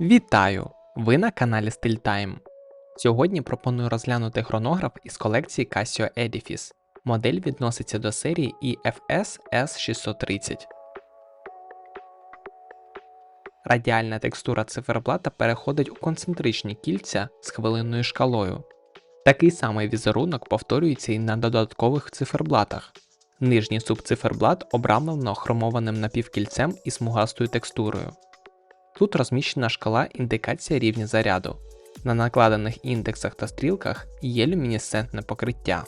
Вітаю! Ви на каналі StillTime. Сьогодні пропоную розглянути хронограф із колекції Casio Edifice. Модель відноситься до серії EFS S630. Радіальна текстура циферблата переходить у концентричні кільця з хвилинною шкалою. Такий самий візерунок повторюється і на додаткових циферблатах. Нижній субциферблат обрамлено хромованим напівкільцем і смугастою текстурою. Тут розміщена шкала індикація рівня заряду. На накладених індексах та стрілках є люмінесцентне покриття.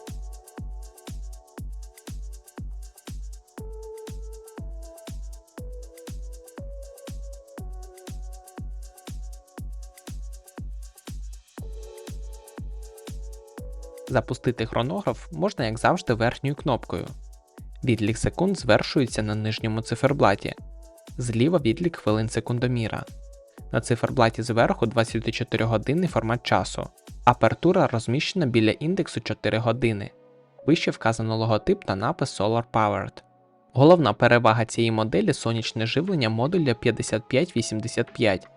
Запустити хронограф можна, як завжди, верхньою кнопкою. Відлік секунд звершується на нижньому циферблаті. Зліва відлік хвилин секундоміра. На циферблаті зверху 24 годинний формат часу. Апертура розміщена біля індексу 4 години. Вище вказано логотип та напис Solar Powered. Головна перевага цієї моделі сонячне живлення модуля 5585.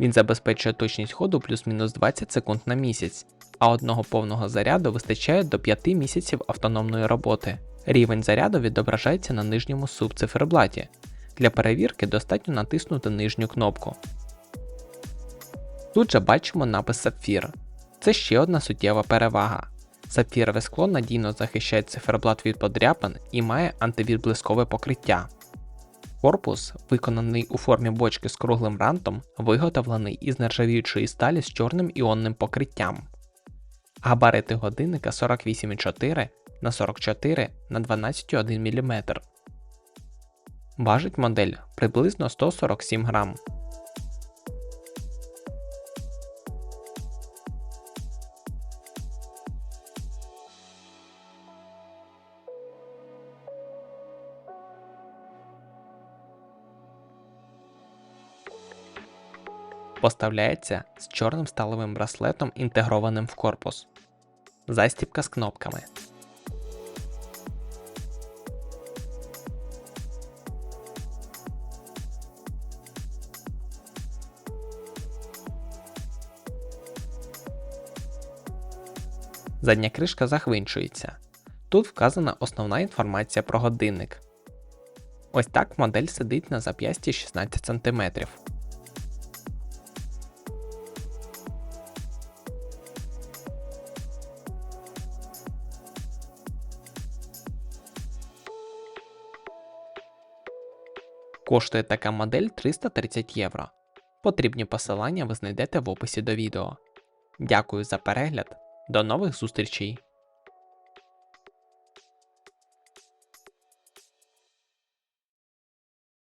Він забезпечує точність ходу плюс-мінус 20 секунд на місяць, а одного повного заряду вистачає до 5 місяців автономної роботи. Рівень заряду відображається на нижньому субциферблаті. Для перевірки достатньо натиснути нижню кнопку. Тут же бачимо напис Сапфір. Це ще одна суттєва перевага. Сапфірове скло надійно захищає циферблат від подряпин і має антивідблискове покриття. Корпус, виконаний у формі бочки з круглим рантом, виготовлений із нержавіючої сталі з чорним іонним покриттям. Габарити годинника 48,4 на 44 на 12,1 мм. Важить модель приблизно 147 грам. Поставляється з чорним сталевим браслетом, інтегрованим в корпус. Застібка з кнопками. Задня кришка захвинчується. Тут вказана основна інформація про годинник. Ось так модель сидить на зап'ясті 16 см. Коштує така модель 330 євро. Потрібні посилання ви знайдете в описі до відео. Дякую за перегляд. До нових зустрічей!